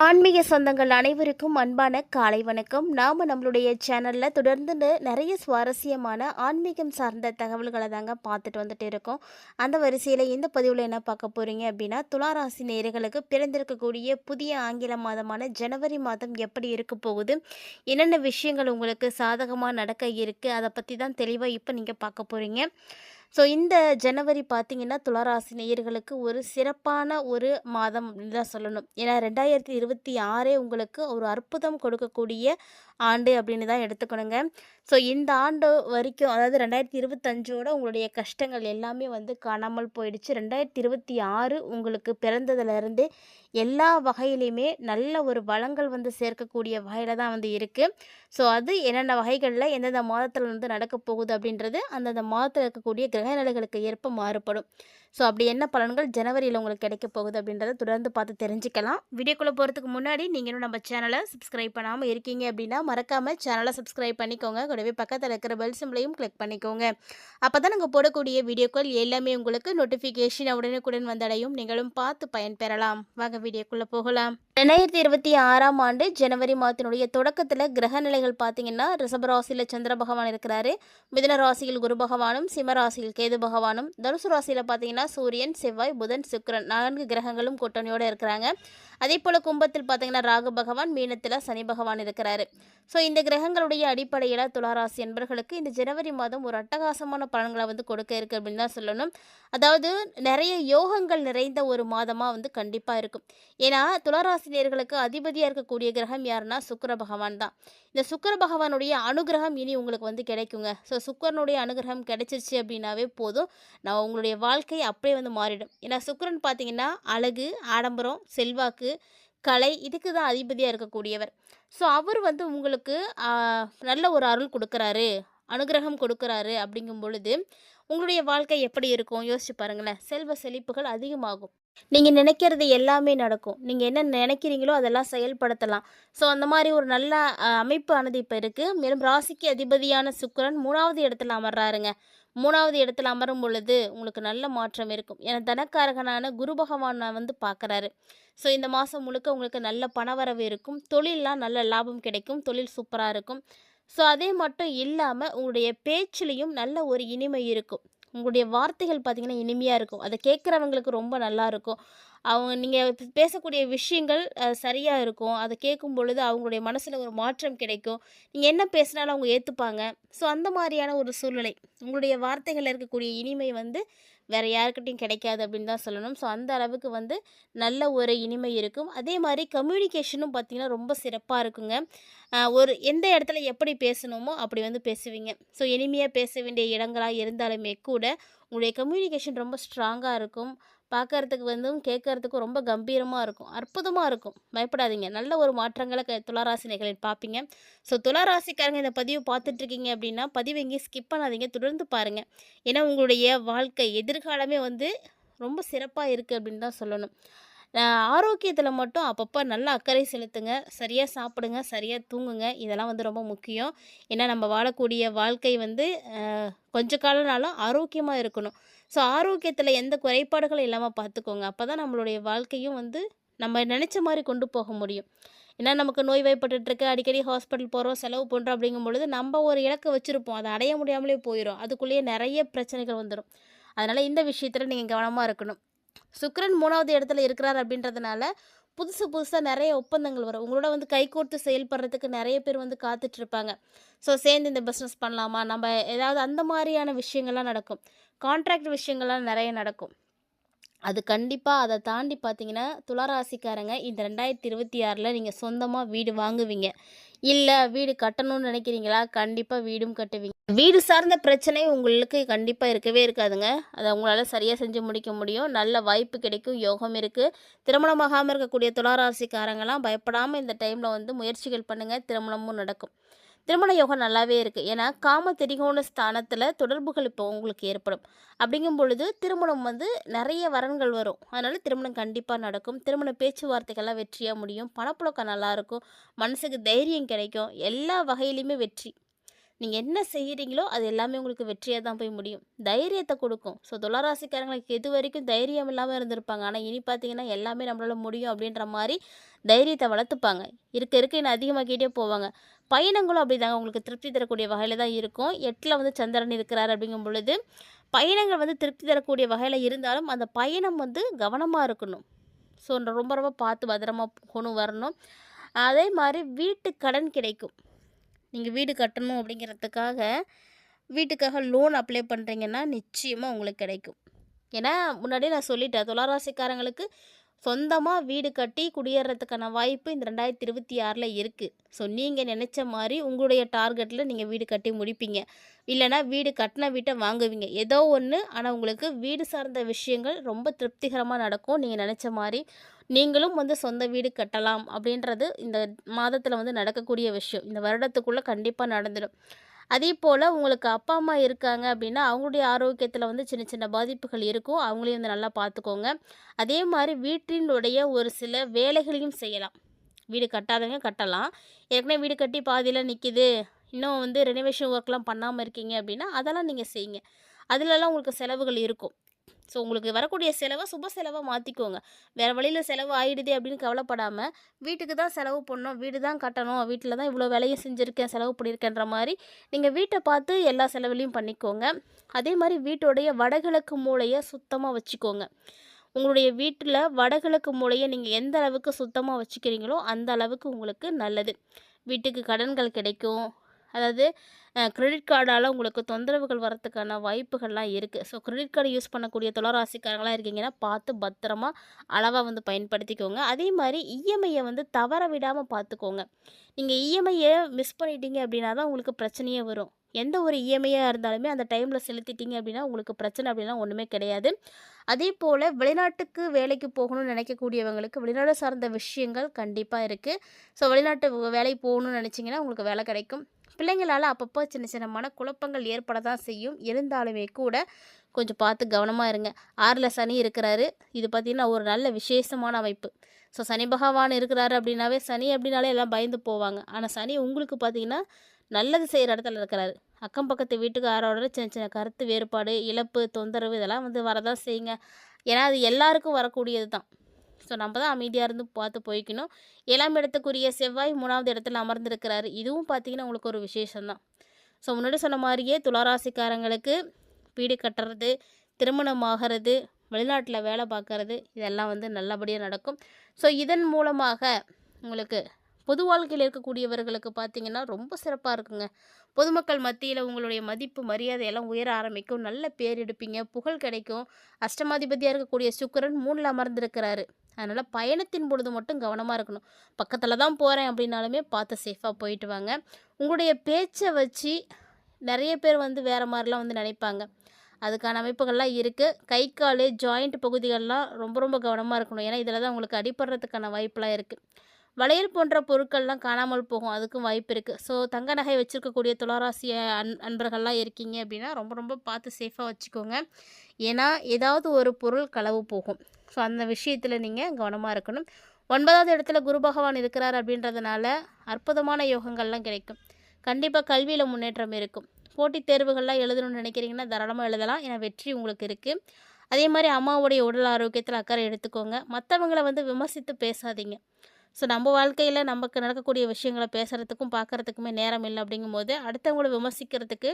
ஆன்மீக சொந்தங்கள் அனைவருக்கும் அன்பான காலை வணக்கம். நாம் நம்மளுடைய சேனலில் தொடர்ந்து நிறைய சுவாரஸ்யமான ஆன்மீகம் சார்ந்த தகவல்களை தாங்க பார்த்துட்டு வந்துட்டு இருக்கோம். அந்த வரிசையில் இந்த பதிவில் என்ன பார்க்க போகிறீங்க அப்படின்னா துளாராசி நேர்களுக்கு பிறந்திருக்கக்கூடிய புதிய ஆங்கில மாதமான ஜனவரி மாதம் எப்படி இருக்க போகுது? என்னென்ன விஷயங்கள் உங்களுக்கு சாதகமாக நடக்க இருக்குது அதை பற்றி தான் தெளிவாக இப்போ நீங்கள் பார்க்க போகிறீங்க ஸோ இந்த ஜனவரி பார்த்திங்கன்னா துளாராசி நேயர்களுக்கு ஒரு சிறப்பான ஒரு மாதம் அப்படின்னு தான் சொல்லணும். ஏன்னா ரெண்டாயிரத்தி இருபத்தி ஆறே உங்களுக்கு ஒரு அற்புதம் கொடுக்கக்கூடிய ஆண்டு அப்படின்னு தான் எடுத்துக்கணுங்க. ஸோ இந்த ஆண்டு வரைக்கும் அதாவது ரெண்டாயிரத்தி இருபத்தஞ்சோட உங்களுடைய கஷ்டங்கள் எல்லாமே வந்து காணாமல் போயிடுச்சு. ரெண்டாயிரத்தி இருபத்தி ஆறு உங்களுக்கு பிறந்ததுலேருந்து எல்லா வகையிலையுமே நல்ல ஒரு வளங்கள் வந்து சேர்க்கக்கூடிய வகையில் தான் வந்து இருக்குது ஸோ அது என்னென்ன வகைகளில் எந்தெந்த மாதத்தில் வந்து நடக்க போகுது அப்படின்றது அந்தந்த மாதத்தில் இருக்கக்கூடிய கிரக நிலைகளுக்கு ஏற்ப மாறுபடும். ஸோ அப்படி என்ன பலன்கள் ஜனவரியில் உங்களுக்கு கிடைக்க போகுது அப்படின்றத தொடர்ந்து பார்த்து தெரிஞ்சுக்கலாம். வீடியோக்குள்ளே போகிறதுக்கு முன்னாடி நீங்கள் இன்னும் நம்ம சேனலை சப்ஸ்கிரைப் பண்ணாமல் இருக்கீங்க அப்படின்னா மறக்காமல் சேனலை சப்ஸ்கிரைப் பண்ணிக்கோங்க. கூடவே பக்கத்தில் இருக்கிற பெல் சிம்லையும் கிளிக் பண்ணிக்கோங்க. அப்போ தான் நாங்கள் போடக்கூடிய வீடியோக்கள் எல்லாமே உங்களுக்கு நோட்டிஃபிகேஷன் உடனுக்குடன் வந்தடையும். நீங்களும் பார்த்து பயன்பெறலாம். வாங்க வீடியோக்குள்ளே போகலாம். ரெண்டாயிரத்தி இருபத்தி ஆறாம் ஆண்டு ஜனவரி மாதத்தினுடைய தொடக்கத்தில் கிரக நிலைகள் பார்த்தீங்கன்னா ரிஷபராசியில் சந்திர பகவான் இருக்கிறாரு. மிதன ராசியில் குரு பகவானும் சிம்ம ராசியில் கேது பகவானும். தனுசு ராசியில் பார்த்தீங்கன்னா சூரியன் செவ்வாய் புதன் சுக்கிரன் நான்கு கிரகங்களும் கூட்டணியோடு இருக்கிறாங்க. அதே போல் கும்பத்தில் பார்த்தீங்கன்னா ராகு பகவான் மீனத்தில் சனி பகவான் இருக்கிறாரு. ஸோ இந்த கிரகங்களுடைய அடிப்படையில் துளாராசி என்பர்களுக்கு இந்த ஜனவரி மாதம் ஒரு அட்டகாசமான பலன்களை வந்து கொடுக்க இருக்கு அப்படின்னு தான் சொல்லணும். அதாவது நிறைய யோகங்கள் நிறைந்த ஒரு மாதமாக வந்து கண்டிப்பாக இருக்கும். ஏன்னா துளாராசினியர்களுக்கு அதிபதியாக இருக்கக்கூடிய கிரகம் யாருன்னா சுக்கர பகவான் தான். இந்த சுக்கர பகவானுடைய அனுகிரகம் இனி உங்களுக்கு வந்து கிடைக்குங்க. ஸோ சுக்கிரனுடைய அனுகிரகம் கிடைச்சிருச்சு அப்படின்னாவே போதும். நான் உங்களுடைய வாழ்க்கை அப்படியே வந்து மாறிடும். ஏன்னா சுக்கரன் பார்த்தீங்கன்னா அழகு ஆடம்பரம் செல்வாக்கு கலை இதுக்கு தான் அதிபதியாக இருக்கக்கூடியவர். ஸோ அவர் வந்து உங்களுக்கு நல்ல ஒரு அருள் கொடுக்குறாரு அனுகிரகம் கொடுக்குறாரு அப்படிங்கும் பொழுது உங்களுடைய வாழ்க்கை எப்படி இருக்கும்? யோசிச்சு பாருங்களேன். செல்வ செழிப்புகள் அதிகமாகும். நீங்கள் நினைக்கிறது எல்லாமே நடக்கும். நீங்கள் என்ன நினைக்கிறீங்களோ அதெல்லாம் செயல்படுத்தலாம். ஸோ அந்த மாதிரி ஒரு நல்ல அமைப்பானது அமைப்பு ஆனது இப்போ இருக்குது மேலும் ராசிக்கு அதிபதியான சுக்கரன் மூணாவது இடத்துல அமர்றாருங்க. மூணாவது இடத்துல அமரும் பொழுது உங்களுக்கு நல்ல மாற்றம் இருக்கும். ஏன்னா தனக்காரகனான குரு நான் வந்து பார்க்குறாரு. ஸோ இந்த மாதம் முழுக்க உங்களுக்கு நல்ல பணவரவு இருக்கும். தொழிலெலாம் நல்ல லாபம் கிடைக்கும். தொழில் சூப்பராக இருக்கும். ஸோ அதே மட்டும் இல்லாமல் உங்களுடைய பேச்சிலையும் நல்ல ஒரு இனிமை இருக்கும். உங்களுடைய வார்த்தைகள் பார்த்திங்கன்னா இனிமையாக இருக்கும். அதை கேட்குறவங்களுக்கு ரொம்ப நல்லா இருக்கும். அவங்க நீங்கள் பேசக்கூடிய விஷயங்கள் சரியாக இருக்கும். அதை கேட்கும் பொழுது அவங்களுடைய மனசில் ஒரு மாற்றம் கிடைக்கும். நீங்கள் என்ன பேசினாலும் அவங்க ஏற்றுப்பாங்க ஸோ அந்த மாதிரியான ஒரு சூழ்நிலை. உங்களுடைய வார்த்தைகளில் இருக்கக்கூடிய இனிமை வந்து வேறு யாருக்கிட்டையும் கிடைக்காது அப்படின்னு தான் சொல்லணும். ஸோ அந்த அளவுக்கு வந்து நல்ல ஒரு இனிமை இருக்கும். அதே மாதிரி கம்யூனிகேஷனும் பார்த்திங்கன்னா ரொம்ப சிறப்பாக இருக்குங்க. ஒரு எந்த இடத்துல எப்படி பேசணுமோ அப்படி வந்து பேசுவீங்க. ஸோ இனிமையாக பேச வேண்டிய இடங்களாக இருந்தாலுமே கூட உங்களுடைய கம்யூனிகேஷன் ரொம்ப ஸ்ட்ராங்காக இருக்கும். பார்க்கறதுக்கு வந்து கேட்கறதுக்கும் ரொம்ப கம்பீரமாக இருக்கும். அற்புதமாக இருக்கும். பயப்படாதீங்க. நல்ல ஒரு மாற்றங்களை க நிகழ்ச்சி பார்ப்பீங்க ஸோ துளாராசிக்காரங்க இந்த பதிவு பார்த்துட்ருக்கீங்க அப்படின்னா பதிவு எங்கேயும் ஸ்கிப் பண்ணாதீங்க. தொடர்ந்து பாருங்கள் ஏன்னா உங்களுடைய வாழ்க்கை எதிர்காலமே வந்து ரொம்ப சிறப்பாக இருக்குது அப்படின்னு தான் சொல்லணும். ஆரோக்கியத்தில் மட்டும் அப்பப்போ நல்லா அக்கறை செலுத்துங்க. சரியாக சாப்பிடுங்க. சரியாக தூங்குங்க. இதெல்லாம் வந்து ரொம்ப முக்கியம். ஏன்னா நம்ம வாழக்கூடிய வாழ்க்கை வந்து கொஞ்ச காலனாலும் ஆரோக்கியமாக இருக்கணும். ஸோ ஆரோக்கியத்தில் எந்த குறைபாடுகளும் இல்லாமல் பார்த்துக்கோங்க. அப்போ தான் நம்மளுடைய வாழ்க்கையும் வந்து நம்ம நினச்ச மாதிரி கொண்டு போக முடியும். ஏன்னா நமக்கு நோய்வாய்ப்பட்டுட்டு அடிக்கடி ஹாஸ்பிட்டல் போகிறோம் செலவு பண்ணுறோம் அப்படிங்கும் பொழுது நம்ம ஒரு இலக்கை வச்சுருப்போம். அதை அடைய முடியாமலே போயிடும் அதுக்குள்ளேயே நிறைய பிரச்சனைகள் வந்துடும் அதனால் இந்த விஷயத்தில் நீங்கள் கவனமாக இருக்கணும். சுக்கரன் மூணாவது இடத்துல இருக்கிறார் அப்படின்றதுனால புதுசு புதுசாக நிறைய ஒப்பந்தங்கள் வரும். உங்களோட வந்து கைகோர்த்து செயல்படுறதுக்கு நிறைய பேர் வந்து காத்துட்ருப்பாங்க. ஸோ சேர்ந்து இந்த பிஸ்னஸ் பண்ணலாமா? நம்ம ஏதாவது அந்த மாதிரியான விஷயங்கள்லாம் நடக்கும். கான்ட்ராக்ட் விஷயங்கள்லாம் நிறைய நடக்கும். அது கண்டிப்பாக அதை தாண்டி பார்த்தீங்கன்னா துளாராசிக்காரங்க இந்த ரெண்டாயிரத்தி இருபத்தி ஆறில் நீங்கள் சொந்தமாக வீடு வாங்குவீங்க. இல்லை வீடு கட்டணும்னு நினைக்கிறீங்களா? கண்டிப்பாக வீடும் கட்டுவீங்க. வீடு சார்ந்த பிரச்சனை உங்களுக்கு கண்டிப்பாக இருக்கவே இருக்காதுங்க. அதை உங்களால் சரியாக செஞ்சு முடிக்க முடியும். நல்ல வாய்ப்பு கிடைக்கும் யோகம் இருக்குது திருமணமாகாமல் இருக்கக்கூடிய துளாராசிக்காரங்களாம் பயப்படாமல் இந்த டைமில் வந்து முயற்சிகள் பண்ணுங்கள் திருமணமும் நடக்கும். திருமண யோகம் நல்லாவே இருக்குது ஏன்னா காம திரிகோண ஸ்தானத்தில் தொடர்புகள் இப்போ உங்களுக்கு ஏற்படும். அப்படிங்கும் பொழுது திருமணம் வந்து நிறைய வரன்கள் வரும். அதனால் திருமணம் கண்டிப்பாக நடக்கும். திருமண பேச்சுவார்த்தைகள்லாம் வெற்றியாக முடியும். பணப்புழக்கம் நல்லாயிருக்கும் மனசுக்கு தைரியம் கிடைக்கும். எல்லா வகையிலையுமே வெற்றி. நீங்கள் என்ன செய்கிறீங்களோ அது எல்லாமே உங்களுக்கு வெற்றியாக தான் போய் முடியும். தைரியத்தை கொடுக்கும். ஸோ துளராசிக்காரங்களுக்கு இது வரைக்கும் தைரியம் இல்லாமல் இருந்திருப்பாங்க. ஆனால் இனி பார்த்தீங்கன்னா எல்லாமே நம்மளால் முடியும் அப்படின்ற மாதிரி தைரியத்தை வளர்த்துப்பாங்க. இருக்க இருக்க இன்னும் அதிகமாக்கிட்டே போவாங்க. பயணங்களும் அப்படி தாங்க உங்களுக்கு திருப்தி தரக்கூடிய வகையில் தான் இருக்கும். எட்டில் வந்து சந்திரன் இருக்கிறார் அப்படிங்கும் பொழுது பயணங்கள் வந்து திருப்தி தரக்கூடிய வகையில் இருந்தாலும் அந்த பயணம் வந்து கவனமாக இருக்கணும். ஸோ ரொம்ப ரொம்ப பார்த்து பத்திரமா கொண்டு வரணும். அதே மாதிரி வீட்டு கடன் கிடைக்கும். நீங்கள் வீடு கட்டணும் அப்படிங்கிறதுக்காக வீட்டுக்காக லோன் அப்ளை பண்ணுறீங்கன்னா நிச்சயமாக உங்களுக்கு கிடைக்கும். ஏன்னா முன்னாடியே நான் சொல்லிட்டேன் துளாராசிக்காரங்களுக்கு சொந்தமாக வீடு கட்டி குடியேறதுக்கான வாய்ப்பு இந்த ரெண்டாயிரத்தி இருபத்தி ஆறில் இருக்குது ஸோ நீங்கள் நினச்ச மாதிரி உங்களுடைய டார்கெட்டில் நீங்கள் வீடு கட்டி முடிப்பீங்க. இல்லைனா வீடு கட்டின வீட்டை வாங்குவீங்க. ஏதோ ஒன்று ஆனால் உங்களுக்கு வீடு சார்ந்த விஷயங்கள் ரொம்ப திருப்திகரமாக நடக்கும். நீங்கள் நினச்ச மாதிரி நீங்களும் வந்து சொந்த வீடு கட்டலாம் அப்படின்றது இந்த மாதத்தில் வந்து நடக்கக்கூடிய விஷயம். இந்த வருடத்துக்குள்ளே கண்டிப்பாக நடந்துடும். அதே போல் உங்களுக்கு அப்பா அம்மா இருக்காங்க அப்படின்னா அவங்களுடைய ஆரோக்கியத்தில் வந்து சின்ன சின்ன பாதிப்புகள் இருக்கும். அவங்களையும் வந்து நல்லா பார்த்துக்கோங்க அதே மாதிரி வீட்டினுடைய ஒரு சில வேலைகளையும் செய்யலாம். வீடு கட்டாதவங்க கட்டலாம். ஏற்கனவே வீடு கட்டி பாதியில் நிற்கிது இன்னும் வந்து ரெனோவேஷன் ஒர்க்லாம் பண்ணாமல் இருக்கீங்க அப்படின்னா அதெல்லாம் நீங்கள் செய்யுங்க. அதிலெல்லாம் உங்களுக்கு செலவுகள் இருக்கும். ஸோ உங்களுக்கு வரக்கூடிய செலவை சுப செலவாக மாற்றிக்கோங்க வேறு வழியில் செலவு ஆகிடுது அப்படின்னு கவலைப்படாமல் வீட்டுக்கு தான் செலவு பண்ணணும். வீடு தான் கட்டணும். வீட்டில் தான் இவ்வளோ வேலையும் செஞ்சுருக்கேன் செலவு பண்ணியிருக்கேன்ற மாதிரி நீங்கள் வீட்டை பார்த்து எல்லா செலவுலையும் பண்ணிக்கோங்க. அதே மாதிரி வீட்டோடைய வடகிழக்கு மூலையை சுத்தமாக வச்சுக்கோங்க. உங்களுடைய வீட்டில் வடகிழக்கு மூலையை நீங்கள் எந்த அளவுக்கு சுத்தமாக வச்சுக்கிறீங்களோ அந்த அளவுக்கு உங்களுக்கு நல்லது. வீட்டுக்கு கடன்கள் கிடைக்கும். அதாவது கிரெடிட் கார்டால் உங்களுக்கு தொந்தரவுகள் வரத்துக்கான வாய்ப்புகள்லாம் இருக்குது ஸோ கிரெடிட் கார்டு யூஸ் பண்ணக்கூடிய தொலைராசிக்காரங்களாக இருக்கீங்கன்னா பார்த்து பத்திரமா அளவாக வந்து பயன்படுத்திக்கோங்க. அதே மாதிரி இஎம்ஐயை வந்து தவற விடாமல் பார்த்துக்கோங்க. நீங்கள் இஎம்ஐயை மிஸ் பண்ணிட்டீங்க அப்படின்னா தான் உங்களுக்கு பிரச்சனையே வரும். எந்த ஒரு இஎம்ஐயாக இருந்தாலுமே அந்த டைமில் செலுத்திட்டீங்க அப்படின்னா உங்களுக்கு பிரச்சனை அப்படின்னா ஒன்றுமே கிடையாது. அதே போல் வெளிநாட்டுக்கு வேலைக்கு போகணும்னு நினைக்கக்கூடியவங்களுக்கு வெளிநாடு சார்ந்த விஷயங்கள் கண்டிப்பாக இருக்குது ஸோ வெளிநாட்டு வேலைக்கு போகணும்னு நினச்சிங்கன்னா உங்களுக்கு வேலை கிடைக்கும். பிள்ளைங்களால் அப்பப்போ சின்ன சின்ன மனக்குழப்பங்கள் ஏற்பட தான் செய்யும். இருந்தாலுமே கூட கொஞ்சம் பார்த்து கவனமாக இருங்க. ஆறில் சனி இருக்கிறாரு. இது பார்த்திங்கன்னா ஒரு நல்ல விசேஷமான அமைப்பு. ஸோ சனி பகவான் இருக்கிறாரு அப்படின்னாவே சனி அப்படின்னாலே எல்லாம் பயந்து போவாங்க. ஆனால் சனி உங்களுக்கு பார்த்திங்கன்னா நல்லது செய்கிற இடத்துல இருக்கிறாரு. அக்கம் பக்கத்து வீட்டுக்கு ஆரோட சின்ன சின்ன கருத்து வேறுபாடு இழப்பு தொந்தரவு இதெல்லாம் வந்து வரதான் செய்யுங்க. ஏன்னா அது எல்லாருக்கும் வரக்கூடியது தான் ஸோ நம்ம தான் அமைதியாக இருந்து பார்த்து போய்க்கணும். ஏழாம் இடத்துக்குரிய செவ்வாய் மூணாவது இடத்துல அமர்ந்திருக்கிறாரு. இதுவும் பார்த்திங்கன்னா உங்களுக்கு ஒரு விசேஷம்தான். ஸோ முன்னாடி சொன்ன மாதிரியே துளாராசிக்காரங்களுக்கு வீடு கட்டுறது திருமணம் ஆகிறது வெளிநாட்டில் வேலை பார்க்குறது இதெல்லாம் வந்து நல்லபடியாக நடக்கும். ஸோ இதன் மூலமாக உங்களுக்கு பொது வாழ்க்கையில் இருக்கக்கூடியவர்களுக்கு பார்த்திங்கன்னா ரொம்ப சிறப்பாக இருக்குங்க. பொதுமக்கள் மத்தியில் உங்களுடைய மதிப்பு மரியாதை எல்லாம் உயர ஆரம்பிக்கும். நல்ல பேர் எடுப்பீங்க. புகழ் கிடைக்கும். அஷ்டமாதிபதியாக இருக்கக்கூடிய சுக்கரன் மூணில் அமர்ந்திருக்கிறாரு. அதனால் பயணத்தின் பொழுது மட்டும் கவனமாக இருக்கணும். பக்கத்தில் தான் போகிறேன் அப்படின்னாலுமே பார்த்து சேஃபாக போயிட்டு வாங்க. உங்களுடைய பேச்சை வச்சு நிறைய பேர் வந்து வேறு மாதிரிலாம் வந்து நினைப்பாங்க. அதுக்கான அமைப்புகள்லாம் இருக்குது கை கால் ஜாயிண்ட் பகுதிகள்லாம் ரொம்ப ரொம்ப கவனமாக இருக்கணும். ஏன்னா இதில் தான் உங்களுக்கு அடிப்படுறதுக்கான வாய்ப்பெலாம் இருக்குது வளையல் போன்ற பொருட்கள்லாம் காணாமல் போகும். அதுக்கும் வாய்ப்பு இருக்குது ஸோ தங்க நகை வச்சுருக்கக்கூடிய துளாராசி அன் அன்பர்கள்லாம் இருக்கீங்க அப்படின்னா ரொம்ப ரொம்ப பார்த்து சேஃபாக வச்சுக்கோங்க. ஏன்னா ஏதாவது ஒரு பொருள் களவு போகும். ஸோ அந்த விஷயத்தில் நீங்கள் கவனமாக இருக்கணும். ஒன்பதாவது இடத்துல குரு பகவான் இருக்கிறார் அப்படின்றதுனால அற்புதமான யோகங்கள்லாம் கிடைக்கும். கண்டிப்பாக கல்வியில் முன்னேற்றம் இருக்கும். போட்டித் தேர்வுகள்லாம் எழுதணும்னு நினைக்கிறீங்கன்னா தாராளமாக எழுதலாம். ஏன்னா வெற்றி உங்களுக்கு இருக்குது அதே மாதிரி அம்மாவுடைய உடல் ஆரோக்கியத்தில் அக்கறை எடுத்துக்கோங்க. மற்றவங்களை வந்து விமர்சித்து பேசாதீங்க. ஸோ நம்ம வாழ்க்கையில் நமக்கு நடக்கக்கூடிய விஷயங்களை பேசுகிறதுக்கும் பார்க்குறதுக்குமே நேரம் இல்லை அப்படிங்கும்போது அடுத்தவங்களை விமர்சிக்கிறதுக்கு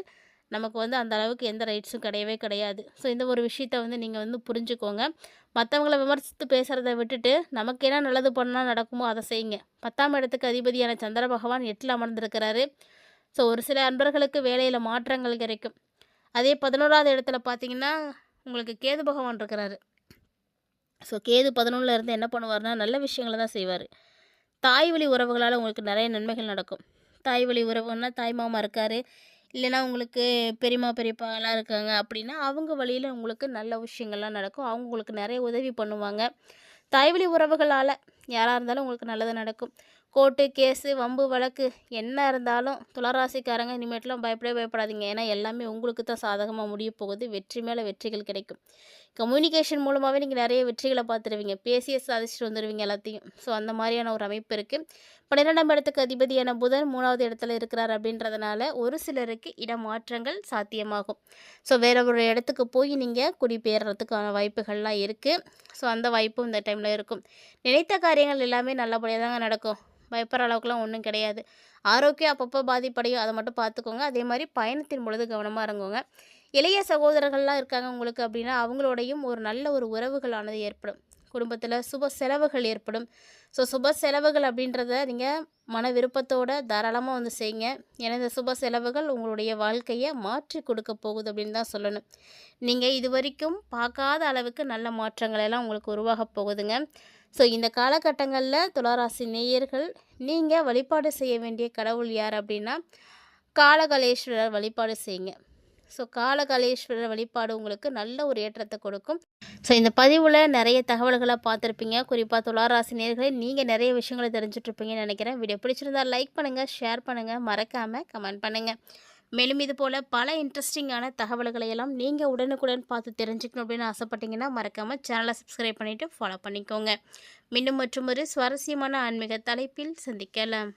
நமக்கு வந்து அந்த அளவுக்கு எந்த ரைட்ஸும் கிடையவே கிடையாது. ஸோ இந்த ஒரு விஷயத்த வந்து நீங்கள் வந்து புரிஞ்சுக்கோங்க. மற்றவங்கள விமர்சித்து பேசுகிறத விட்டுட்டு நமக்கு என்ன நல்லது பண்ணால் நடக்குமோ அதை செய்யுங்க. பத்தாம் இடத்துக்கு அதிபதியான சந்திர பகவான் எட்டில் அமர்ந்திருக்கிறாரு. ஸோ ஒரு சில அன்பர்களுக்கு வேலையில் மாற்றங்கள் கிடைக்கும். அதே பதினோராவது இடத்துல பார்த்தீங்கன்னா உங்களுக்கு கேது பகவான் இருக்கிறாரு. ஸோ கேது பதினொன்றில் இருந்து என்ன பண்ணுவார்னா நல்ல விஷயங்களை தான் செய்வார். தாய் வழி உறவுகளால் உங்களுக்கு நிறைய நன்மைகள் நடக்கும். தாய் வழி உறவுன்னா தாய் மாமா இருக்கார். இல்லைனா உங்களுக்கு பெரியம்மா பெரியப்பாலாம் இருக்காங்க அப்படின்னா அவங்க வழியில் உங்களுக்கு நல்ல விஷயங்கள்லாம் நடக்கும். அவங்க உங்களுக்கு நிறைய உதவி பண்ணுவாங்க. தாய் வழி உறவுகளால் யாராக இருந்தாலும் உங்களுக்கு நல்லது நடக்கும். கோர்ட்டு கேஸு வம்பு வழக்கு என்ன இருந்தாலும் துளராசிக்காரங்க இனிமேட்டெலாம் பயப்படவே பயப்படாதீங்க. ஏன்னா எல்லாமே உங்களுக்கு தான் சாதகமாக முடிய போகுது. வெற்றி மேலே வெற்றிகள் கிடைக்கும். கம்யூனிகேஷன் மூலமாகவே நீங்கள் நிறைய வெற்றிகளை பார்த்துருவீங்க. பேசிய சாதிச்சுட்டு வந்துடுவீங்க எல்லாத்தையும். ஸோ அந்த மாதிரியான ஒரு அமைப்பு இருக்குது பன்னிரெண்டாம் இடத்துக்கு அதிபதியான புதன் மூணாவது இடத்துல இருக்கிறார் அப்படின்றதுனால ஒரு சிலருக்கு இடமாற்றங்கள் சாத்தியமாகும். ஸோ வேற ஒரு இடத்துக்கு போய் நீங்கள் குடிபெயர்றதுக்கான வாய்ப்புகள்லாம் இருக்குது ஸோ அந்த வாய்ப்பும் இந்த டைமில் இருக்கும். நினைத்த காரியங்கள் எல்லாமே நல்லபடியாக தாங்க நடக்கும். பயப்படுற அளவுக்குலாம் ஒன்றும் கிடையாது. ஆரோக்கியம் அப்பப்போ பாதிப்படையும். அதை மட்டும் பார்த்துக்கோங்க. அதே மாதிரி பயணத்தின் பொழுது கவனமாக இறங்குங்க இளைய சகோதரர்கள்லாம் இருக்காங்க உங்களுக்கு அப்படின்னா அவங்களோடையும் ஒரு நல்ல ஒரு உறவுகளானது ஏற்படும். குடும்பத்தில் சுப செலவுகள் ஏற்படும். ஸோ சுப செலவுகள் அப்படின்றத நீங்கள் மன விருப்பத்தோடு தாராளமாக வந்து செய்யுங்க. ஏன்னா இந்த சுப செலவுகள் உங்களுடைய வாழ்க்கையை மாற்றி கொடுக்க போகுது அப்படின்னு தான் சொல்லணும். நீங்கள் இது வரைக்கும் பார்க்காத அளவுக்கு நல்ல மாற்றங்கள் எல்லாம் உங்களுக்கு உருவாக போகுதுங்க. ஸோ இந்த காலகட்டங்களில் துளாராசி நேயர்கள் நீங்கள் வழிபாடு செய்ய வேண்டிய கடவுள் யார் அப்படின்னா காலகலேஸ்வரர் வழிபாடு செய்யுங்க. ஸோ காலகாலேஸ்வரர் வழிபாடு உங்களுக்கு நல்ல ஒரு ஏற்றத்தை கொடுக்கும். ஸோ இந்த பதிவில் நிறைய தகவல்களை பார்த்துருப்பீங்க. குறிப்பாக துளாராசி நேர்களே நீங்கள் நிறைய விஷயங்களை தெரிஞ்சிட்ருப்பீங்கன்னு நினைக்கிறேன். வீடியோ பிடிச்சிருந்தா லைக் பண்ணுங்கள் ஷேர் பண்ணுங்கள் மறக்காமல் கமெண்ட் பண்ணுங்கள் மேலும் இது போல் பல இன்ட்ரெஸ்டிங்கான தகவல்களை எல்லாம் நீங்கள் உடனுக்குடன் பார்த்து தெரிஞ்சுக்கணும் அப்படின்னு ஆசைப்பட்டீங்கன்னா மறக்காமல் சேனலை சப்ஸ்கிரைப் பண்ணிவிட்டு ஃபாலோ பண்ணிக்கோங்க. மீண்டும் மற்றும் ஒரு சுவாரஸ்யமான ஆன்மீக தலைப்பில் சந்திக்கலாம்.